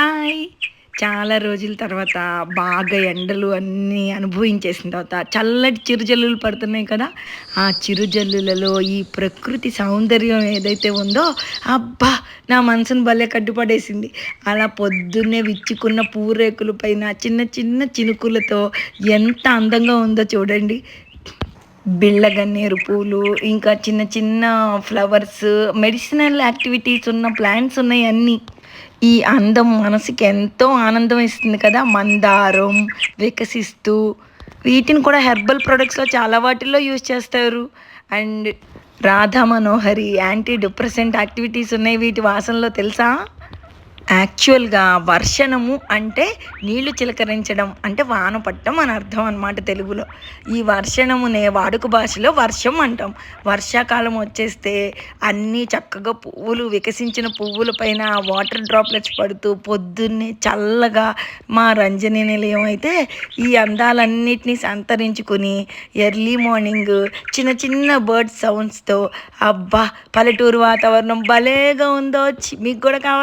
Hi. చాలా రోజుల తర్వాత బాగా ఎండలు అన్నీ అనుభవించేసిన తర్వాత చల్లటి చిరుజల్లులు పడుతున్నాయి కదా ఆ చిరుజల్లులలో ఈ ప్రకృతి సౌందర్యం ఏదైతే ఉందో అబ్బా నా మనసును భలే కట్టుపడేసింది. అలా పొద్దున్నే విచ్చుకున్న పూరేకుల పైన చిన్న చిన్న చినుకులతో ఎంత అందంగా ఉందో చూడండి. బిళ్ళగన్నేరు పూలు ఇంకా చిన్న చిన్న ఫ్లవర్స్ మెడిసినల్ యాక్టివిటీస్ ఉన్న ప్లాంట్స్ ఉన్నాయి అన్నీ. ఈ అందం మనసుకి ఎంతో ఆనందం ఇస్తుంది కదా. మందారం వికసిస్తూ వీటిని కూడా హెర్బల్ ప్రొడక్ట్స్లో చాలా వాటిల్లో యూజ్ చేస్తారు. And Radha Manohari anti depressant activities ఉన్నాయి వీటి వాసనలో తెలుసా? యాక్చువల్గా వర్షణము అంటే నీళ్ళు చిలకరించడం అంటే వాన పట్టడం అని అర్థం అనమాట తెలుగులో. ఈ వర్షణమునే వాడుక భాషలో వర్షం అంటాం. వర్షాకాలం వచ్చేస్తే అన్నీ చక్కగా పువ్వులు వికసించిన పువ్వుల పైన వాటర్ డ్రాప్లెట్స్ పడుతూ పొద్దున్నే చల్లగా మా రంజని నిలయం అయితే ఈ అందాలన్నిటినీ సంతరించుకుని ఎర్లీ మార్నింగ్ చిన్న చిన్న బర్డ్ సౌండ్స్తో అబ్బా పల్లెటూరు వాతావరణం భలేగా ఉందో చి- మీకు కూడా కావాలి